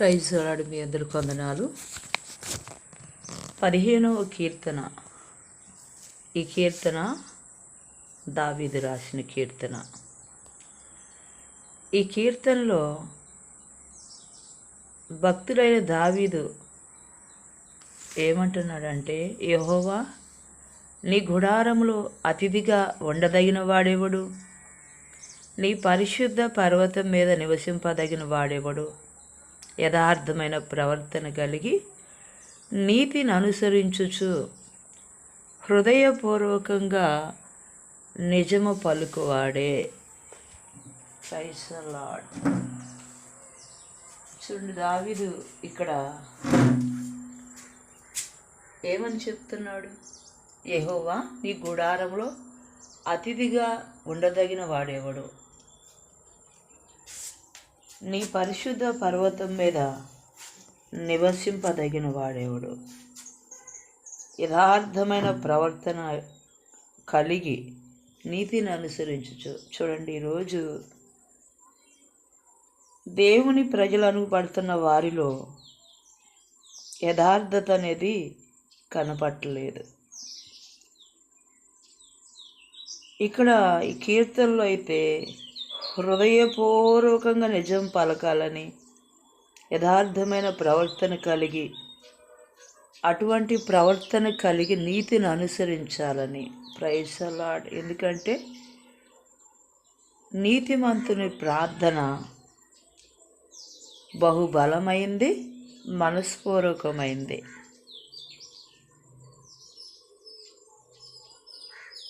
Praise అలాడు మీ అందరు కొందనాలు పదిహేనవ కీర్తన. ఈ కీర్తన దావీదు రాసిన కీర్తన. ఈ కీర్తనలో భక్తుడైన దావీదు ఏమంటున్నాడంటే యహోవా నీ గుడారములో అతిథిగా ఉండదగిన వాడేవడు? నీ పరిశుద్ధ పర్వతం మీద నివసింపదగిన వాడేవడు? యథార్థమైన ప్రవర్తన కలిగి నీతిని అనుసరించుచు హృదయపూర్వకంగా నిజము పలుకువాడే. లార్డ్ చూడండి దావిదు ఇక్కడ ఏమని చెప్తున్నాడు? ఏహోవా నీ గుడారంలో అతిథిగా ఉండదగిన వాడేవాడు? నీ పరిశుద్ధ పర్వతం మీద నివసింపదగిన వాడేవాడు? యథార్థమైన ప్రవర్తన కలిగి నీతిని అనుసరించు చూడండి ఈరోజు దేవుని ప్రజలను పడుతున్న వారిలో యథార్థత అనేది కనపట్టలేదు. ఇక్కడ ఈ కీర్తనలో అయితే హృదయపూర్వకంగా నిజం పలకాలని యథార్థమైన ప్రవర్తన కలిగి అటువంటి ప్రవర్తన కలిగి నీతిని అనుసరించాలని. ప్రైసలాడ్ ఎందుకంటే నీతిమంతుని ప్రార్థన బహుబలమైంది మనస్పూర్వకమైంది.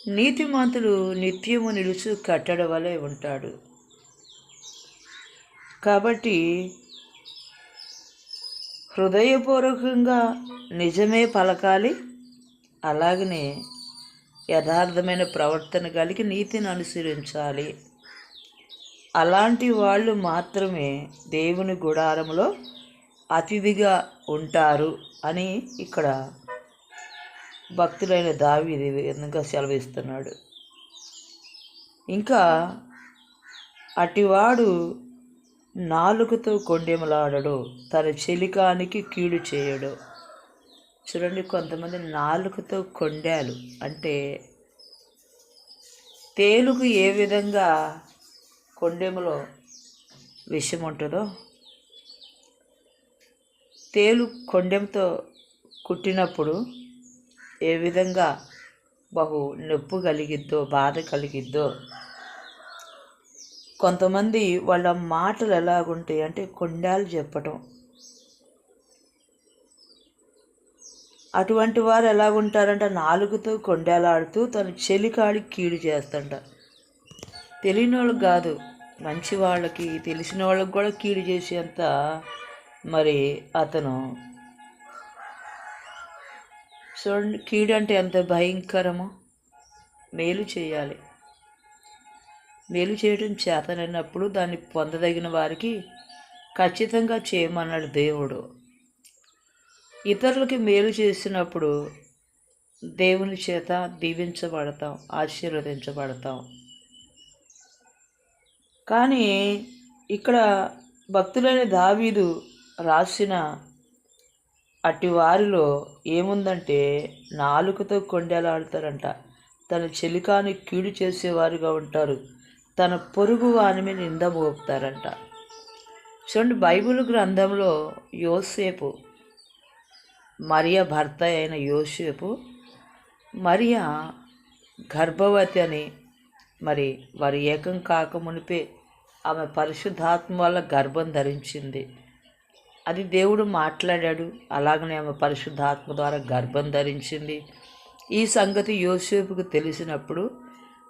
నీతిమంతుడు నిత్యము నిలుచు కట్టడ వలె ఉంటాడు. కాబట్టి హృదయపూర్వకంగా నిజమే పలకాలి అలాగనే యథార్థమైన ప్రవర్తన కలిగి నీతిని అనుసరించాలి. అలాంటి వాళ్ళు మాత్రమే దేవుని గుడారంలో అతిథిగా ఉంటారు అని ఇక్కడ భక్తులైన దావి విధంగా సెలవిస్తున్నాడు. ఇంకా అటివాడు నాలుకతో కొండెములాడడు తన చెలికానికి కీడు చేయడు. చూడండి కొంతమంది నాలుకతో కొండాలు. అంటే తేలుకు ఏ విధంగా కొండెములో విషం ఉంటుందో తేలు కొండెంతో కుట్టినప్పుడు ఏ విధంగా బహు నొప్పు కలిగిద్దో బాధ కలిగిద్దో కొంతమంది వాళ్ళ మాటలు ఎలాగుంటాయి అంటే కొండాలు చెప్పటం. అటువంటి వారు ఎలాగుంటారంటే? నాలుగుతో కొండేలాడుతూ తన చెలికాడి కీడు చేస్తంట. తెలియని వాళ్ళకి కాదు మంచి వాళ్ళకి తెలిసిన వాళ్ళకి కూడా కీడు చేసేంత మరి అతను. చూడండి కీడు అంటే ఎంత భయంకరమో. మేలు చేయాలి. మేలు చేయడం చేతనైనప్పుడు దాన్ని పొందదగిన వారికి ఖచ్చితంగా చేయమన్నాడు దేవుడు. ఇతరులకి మేలు చేసినప్పుడు దేవుని చేత దీవించబడతాం ఆశీర్వదించబడతాం. కానీ ఇక్కడ భక్తులైన దావీదు రాసిన అట్టి వారిలో ఏముందంటే నాలుకతో కొండేలాడతారంట. తన చెలికాని కీడు చేసేవారుగా ఉంటారు. తన పొరుగు వాని మీద నింద మోపుతారంట. చూడండి బైబిల్ గ్రంథంలో యోసేపు మరియ భర్త అయిన యోసేపు మరియ గర్భవతి అని మరి వారి ఏకం కాక మునిపే ఆమె పరిశుద్ధాత్మ వల్ల గర్భం ధరించింది. అది దేవుడు మాట్లాడాడు అలాగనే ఆమె పరిశుద్ధాత్మ ద్వారా గర్భం ధరించింది. ఈ సంగతి యోసేపుకు తెలిసినప్పుడు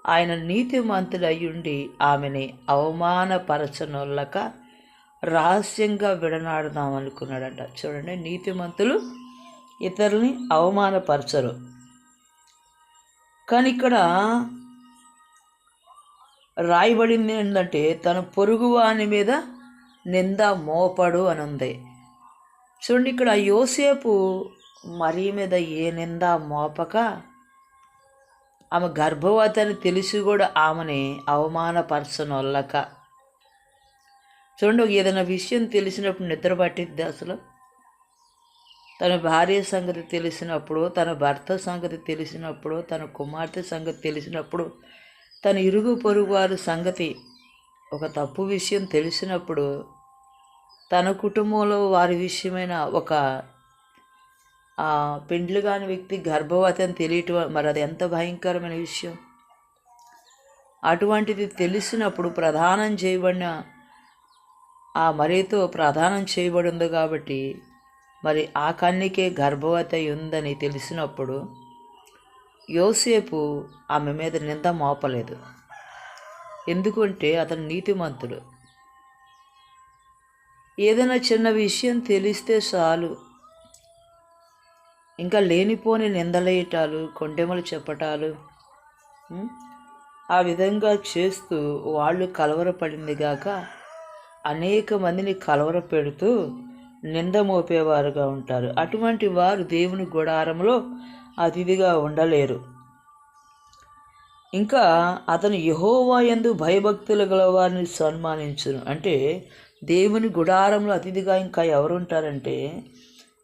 ఆయన నీతిమంతుడయ్యుండి ఆమెని అవమానపరచనొల్లక రహస్యంగా విడనాడదాం అనుకున్నాడంట. చూడండి నీతిమంతులు ఇతరుల్ని అవమానపరచరు. కానీ ఇక్కడ రాయబడింది ఏంటంటే తన పొరుగువాని మీద నింద మోపడు అని ఉంది చూడండి ఇక్కడ యోసేపు మరీ మీద ఏ నింద మోపక ఆమె గర్భవతి అని తెలిసి కూడా ఆమెని అవమానపరచనొల్లక. చూడండి ఒక ఏదైనా విషయం తెలిసినప్పుడు నిద్ర పట్టిద్ది అసలు? తన భార్య సంగతి తెలిసినప్పుడు తన భర్త సంగతి తెలిసినప్పుడు తన కుమార్తె సంగతి తెలిసినప్పుడు తన ఇరుగు పొరుగు వారి సంగతి ఒక తప్పు విషయం తెలిసినప్పుడు తన కుటుంబంలో వారి విషయమైన ఒక పెండ్లు కాని వ్యక్తి గర్భవతి అని తెలియటం మరి అది ఎంత భయంకరమైన విషయం. అటువంటిది తెలిసినప్పుడు ప్రధానం చేయబడిన ఆ మరీతో ప్రధానం చేయబడింది కాబట్టి మరి ఆ కన్నికే గర్భవతి ఉందని తెలిసినప్పుడు యోసేపు ఆమె మీద నింద మోపలేదు. ఎందుకంటే అతను నీతిమంతుడు. ఏదైనా చిన్న విషయం తెలిస్తే చాలు. ఇంకా లేనిపోని నిందలేయటాలు కొండెమలు చెప్పటాలు ఆ విధంగా చేస్తూ వాళ్ళు కలవరపడింది గాక అనేక మందిని కలవర పెడుతూ నింద మోపేవారుగా ఉంటారు. అటువంటి వారు దేవుని గుడారంలో అతిథిగా ఉండలేరు. ఇంకా అతను యహోవా యందు భయభక్తులు గల వారిని సన్మానించును. అంటే దేవుని గుడారంలో అతిథిగా ఇంకా ఎవరు ఉంటారంటే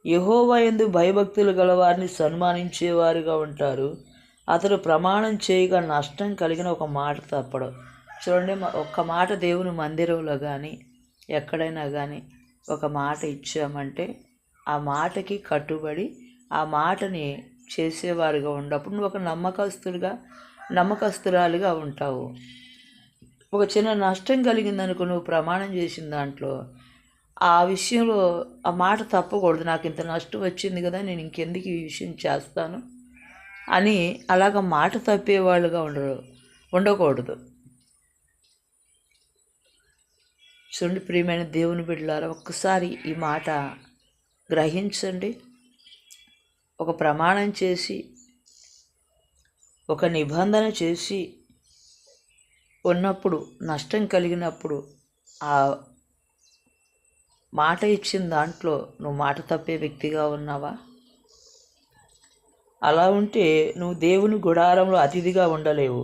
యహోవా ఎందు భయభక్తులు గల వారిని సన్మానించేవారుగా ఉంటారు. అతడు ప్రమాణం చేయగా నష్టం కలిగిన ఒక మాట తప్పడు. చూడండి ఒక్క మాట దేవుని మందిరంలో కానీ ఎక్కడైనా కానీ ఒక మాట ఇచ్చామంటే ఆ మాటకి కట్టుబడి ఆ మాటని చేసేవారుగా ఉన్నప్పుడు నువ్వు ఒక నమ్మకస్తుడిగా నమ్మకస్తురాలుగా ఉంటావు. ఒక చిన్న నష్టం కలిగిందనుకో నువ్వు ప్రమాణం చేసిన దాంట్లో ఆ విషయంలో ఆ మాట తప్పకూడదు. నాకు ఇంత నష్టం వచ్చింది కదా నేను ఇంకెందుకు ఈ విషయం చేస్తాను? అని అలాగ మాట తప్పేవాళ్ళుగా ఉండరు ఉండకూడదు. చూడండి ప్రియమైన దేవుని బిడ్డలారా ఒక్కసారి ఈ మాట గ్రహించండి. ఒక ప్రమాణం చేసి ఒక నిబంధన చేసి ఉన్నప్పుడు నష్టం కలిగినప్పుడు ఆ మాట ఇచ్చిన దాంట్లో నువ్వు మాట తప్పే వ్యక్తిగా ఉన్నావా? అలా ఉంటే నువ్వు దేవుని గుడారంలో అతిథిగా ఉండలేవు.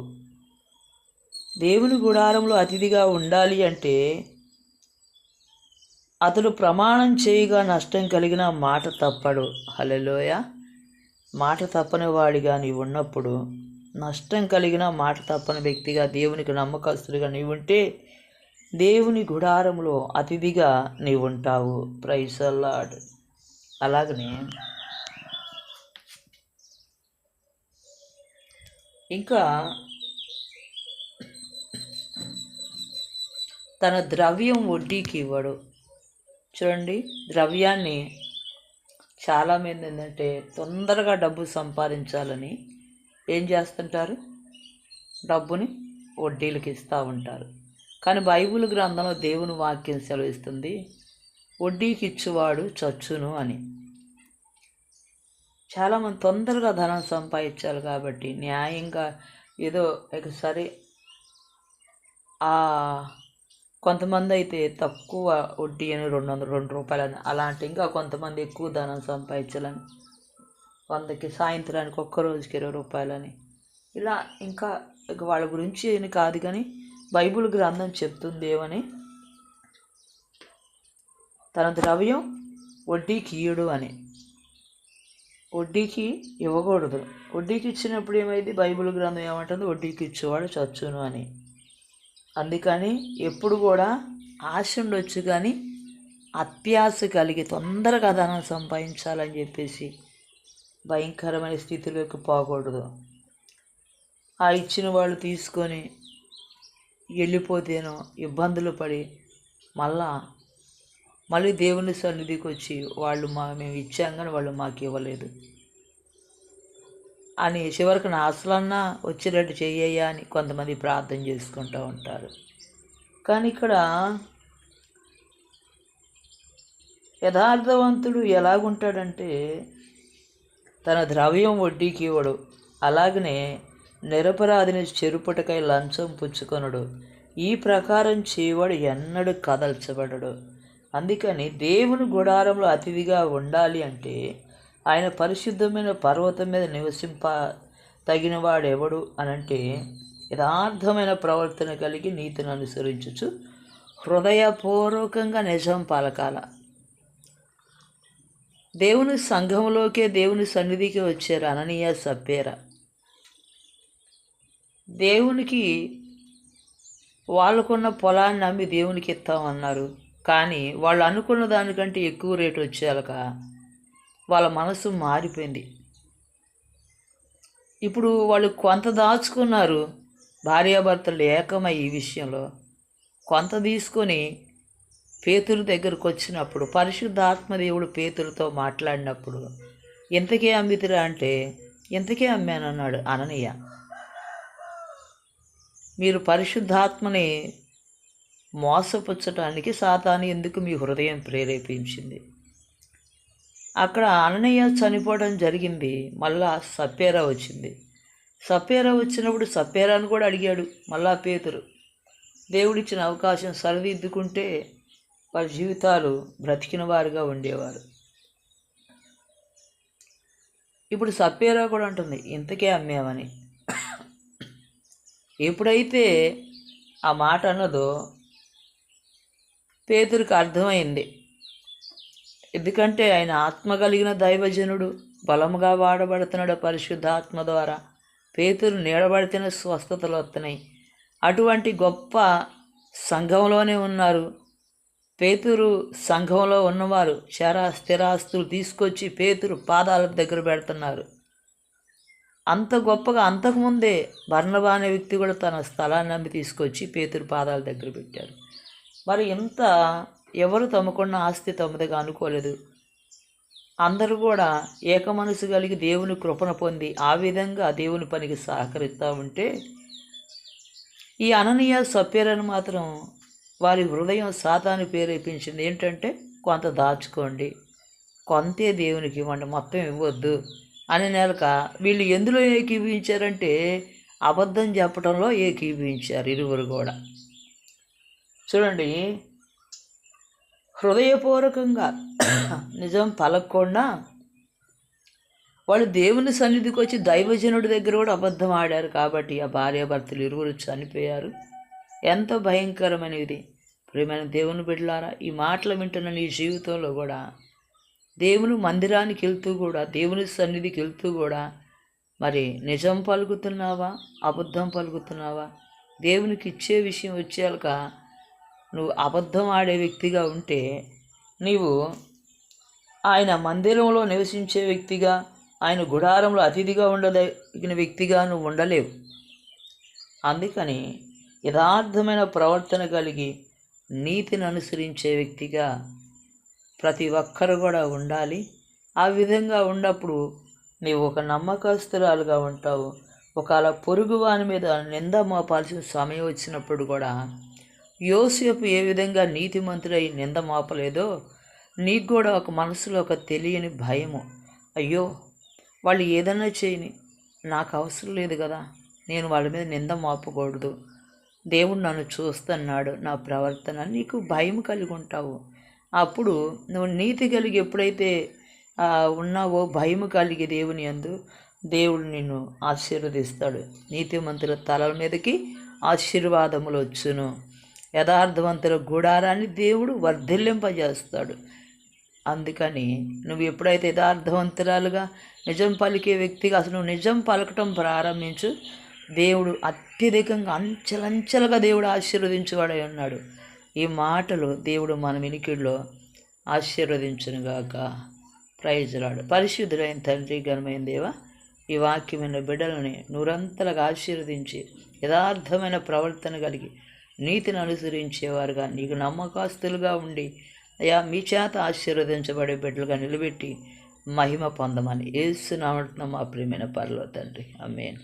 దేవుని గుడారంలో అతిథిగా ఉండాలి అంటే అతడు ప్రమాణం చేయగా నష్టం కలిగిన మాట తప్పడు. హలెలోయ మాట తప్పని వాడిగా నీవు ఉన్నప్పుడు నష్టం కలిగిన మాట తప్పని వ్యక్తిగా దేవునికి నమ్మకస్తుడిగా నీవుంటే దేవుని గుడారంలో అతిథిగా నీవు ఉంటావు ప్రైసల్లాడ్ అలాగనే ఇంకా తన ద్రవ్యం వడ్డీకి ఇవ్వడు. చూడండి ద్రవ్యాన్ని చాలామంది ఏంటంటే తొందరగా డబ్బు సంపాదించాలని ఏం చేస్తుంటారు? డబ్బుని వడ్డీలకు ఇస్తూ ఉంటారు. కానీ బైబిల్ గ్రంథంలో దేవుని వాక్యం సెలవిస్తుంది వడ్డీకి ఇచ్చేవాడు చచ్చును అని. చాలామంది తొందరగా ధనం సంపాదించాలి కాబట్టి న్యాయంగా ఏదో ఒకసారి కొంతమంది అయితే తక్కువ వడ్డీ అని రెండు వందల రెండు రూపాయలని అలాంటి ఇంకా కొంతమంది ఎక్కువ ధనం సంపాదించాలని. వందకి సాయంత్రానికి ఒక్క రోజుకి ఇరవై రూపాయలని ఇలా ఇంకా ఇక వాళ్ళ గురించి అని కాదు కానీ బైబిల్ గ్రంథం చెప్తుంది ఏమని? తన ద్రవ్యం వడ్డీకి ఇయ్యడు అని. వడ్డీకి ఇవ్వకూడదు. వడ్డీకి ఇచ్చినప్పుడు ఏమైంది? బైబిల్ గ్రంథం ఏమంటుంది? వడ్డీకి ఇచ్చేవాడు చచ్చును అని. అందుకని ఎప్పుడు కూడా ఆశ ఉండొచ్చు కానీ అత్యాశ కలిగి తొందరగా ధనం సంపాదించాలని చెప్పేసి భయంకరమైన స్థితిలోకి పోకూడదు. ఆ ఇచ్చిన వాళ్ళు తీసుకొని వెళ్ళిపోతేనో ఇబ్బందులు పడి మళ్ళా మళ్ళీ దేవుని సన్నిధికి వచ్చి వాళ్ళు మా మేము ఇచ్చాం కానీ వాళ్ళు మాకు ఇవ్వలేదు. అని చివరికి నా అసలన్నా వచ్చేటట్టు చెయ్యయ్యా అని కొంతమంది ప్రార్థన చేసుకుంటూ ఉంటారు. కానీ ఇక్కడ యథార్థవంతుడు ఎలాగుంటాడంటే తన ద్రవ్యం వడ్డీకి ఇవ్వడు. అలాగనే నిరపరాధిని చెరుపుటకై లంచం పుచ్చుకొనడు. ఈ ప్రకారం చేయవాడు ఎన్నడూ కదల్చబడడు. అందుకని దేవుని గుడారంలో అతిథిగా ఉండాలి అంటే ఆయన పరిశుద్ధమైన పర్వతం మీద నివసింప తగినవాడెవడు అనంటే యథార్థమైన ప్రవర్తన కలిగి నీతిని అనుసరించుచు హృదయపూర్వకంగా నిజం పలకాల. దేవుని సంఘంలోకే దేవుని సన్నిధికి వచ్చారు అననీయ సప్పేరా దేవునికి వాళ్ళకున్న పొలాన్ని అమ్మి దేవునికి ఇస్తామన్నారు. కానీ వాళ్ళు అనుకున్న దానికంటే ఎక్కువ రేటు వచ్చేయాలక వాళ్ళ మనసు మారిపోయింది. ఇప్పుడు వాళ్ళు కొంత దాచుకున్నారు. భార్యాభర్తలు ఏకమై ఈ విషయంలో కొంత తీసుకొని పేతురు దగ్గరకు వచ్చినప్పుడు పరిశుద్ధాత్మదేవుడు పేతులతో మాట్లాడినప్పుడు ఇంతకే అమ్మితిరా అంటే ఇంతకే అమ్మానన్నాడు అననీయ. మీరు పరిశుద్ధాత్మని మోసపుచ్చటానికి సాతాను ఎందుకు మీ హృదయం ప్రేరేపించింది? అక్కడ అననయ్య చనిపోవడం జరిగింది. మళ్ళా సప్పేరా వచ్చింది. సప్పేరా వచ్చినప్పుడు సప్పేరాను కూడా అడిగాడు మళ్ళా పేతురు. దేవుడిచ్చిన అవకాశం సరిదిద్దుకుంటే వారి జీవితాలు బ్రతికిన వారుగా ఉండేవారు. ఇప్పుడు సప్పేరా కూడా ఉంటుంది ఇంతకే అమ్మామని ఎప్పుడైతే ఆ మాట అన్నదో పేతురికి అర్థమైంది. ఎందుకంటే ఆయన ఆత్మ కలిగిన దైవజనుడు బలముగా వాడబడుతున్నాడు పరిశుద్ధాత్మ ద్వారా. పేతురు నీడబడితేనే స్వస్థతలు వస్తున్నాయి అటువంటి గొప్ప సంఘంలోనే ఉన్నారు. పేతురు సంఘంలో ఉన్నవారు చరా స్థిరాస్తులు తీసుకొచ్చి పేతురు పాదాల దగ్గర పెడుతున్నారు. అంత గొప్పగా అంతకుముందే బర్ణబా అనే వ్యక్తి కూడా తన స్థలాన్ని అమ్మి తీసుకొచ్చి పేతురు పాదాల దగ్గర పెట్టారు మరి ఇంత ఎవరు తమకున్న ఆస్తి తమదిగా అనుకోలేదు. అందరూ కూడా ఏక మనసు కలిగి దేవుని కృపణ పొంది ఆ విధంగా దేవుని పనికి సహకరిస్తూ ఉంటే ఈ అననీయ సప్యరని మాత్రం వారి హృదయం సాతాను ప్రేరేపించింది. ఏంటంటే కొంత దాచుకోండి. కొంతే దేవునికి ఇవ్వండి. మొత్తం ఇవ్వద్దు. అని నెలక వీళ్ళు ఎందులో ఏకీభవించారంటే అబద్ధం చెప్పడంలో ఏకీభవించారు ఇరువురు కూడా. చూడండి హృదయపూర్వకంగా నిజం పలకకుండా వాళ్ళు దేవుని సన్నిధికి వచ్చి దైవజనుడి దగ్గర కూడా అబద్ధం ఆడారు కాబట్టి ఆ భార్యాభర్తలు ఇరువురు చనిపోయారు. ఎంతో భయంకరమైనది ప్రియమైన దేవుని బిడ్డలారా ఈ మాటలు వింటున్న నీ జీవితంలో కూడా దేవుని మందిరానికి వెళ్తూ కూడా దేవుని సన్నిధికి వెళ్తూ కూడా మరి నిజం పలుకుతున్నావా? అబద్ధం పలుకుతున్నావా? దేవునికి ఇచ్చే విషయం వచ్చాక నువ్వు అబద్ధం ఆడే వ్యక్తిగా ఉంటే నీవు ఆయన మందిరంలో నివసించే వ్యక్తిగా ఆయన గుడారంలో అతిథిగా ఉండదగిన వ్యక్తిగా నువ్వు ఉండలేవు. అందుకని యథార్థమైన ప్రవర్తన కలిగి నీతిని అనుసరించే వ్యక్తిగా ప్రతి ఒక్కరు కూడా ఉండాలి. ఆ విధంగా ఉన్నప్పుడు నీవు ఒక నమ్మకస్తురాలుగా ఉంటావు. ఒకవేళ పొరుగు వాని మీద నింద మోపాల్సిన సమయం వచ్చినప్పుడు కూడా యోసేపు ఏ విధంగా నీతిమంతుడై నింద మోపలేదో నీకు కూడా ఒక మనసులో ఒక తెలియని భయము. అయ్యో వాళ్ళు ఏదన్నా చేయని నాకు అవసరం లేదు కదా. నేను వాళ్ళ మీద నింద మోపకూడదు. దేవుడు నన్ను చూస్తున్నాడు. నా ప్రవర్తన నీకు భయం కలిగి ఉంటావు. అప్పుడు నువ్వు నీతి కలిగి ఎప్పుడైతే ఉన్నావో భయము కలిగి దేవుని అందు దేవుడు నిన్ను ఆశీర్వదిస్తాడు. నీతిమంతుల తలల మీదకి ఆశీర్వాదములు వచ్చును. యథార్థవంతుల గుడారాన్ని దేవుడు వర్ధిల్లింపజేస్తాడు. అందుకని నువ్వు ఎప్పుడైతే యథార్థవంతురాలుగా నిజం పలికే వ్యక్తిగా అసలు నువ్వు నిజం పలకటం ప్రారంభించు దేవుడు అత్యధికంగా అంచెలంచెలుగా దేవుడు ఆశీర్వదించేవాడై ఉన్నాడు. ఈ మాటలు దేవుడు మన వినికిడిలో ఆశీర్వదించునుగాక. ప్రైజులాడు పరిశుద్ధులైన తండ్రి ఘనమైన దేవ ఈ వాక్యమైన బిడ్డలని నూరంతలుగా ఆశీర్వదించి యథార్థమైన ప్రవర్తన కలిగి నీతిని అనుసరించేవారుగా నీకు నమ్మకాస్తులుగా ఉండి అయా మీ చేత ఆశీర్వదించబడే బిడ్డలుగా నిలబెట్టి మహిమ పొందమని ఏసునామడుతున్న మా ప్రియమైన పర్లో తండ్రి. అమ్మేను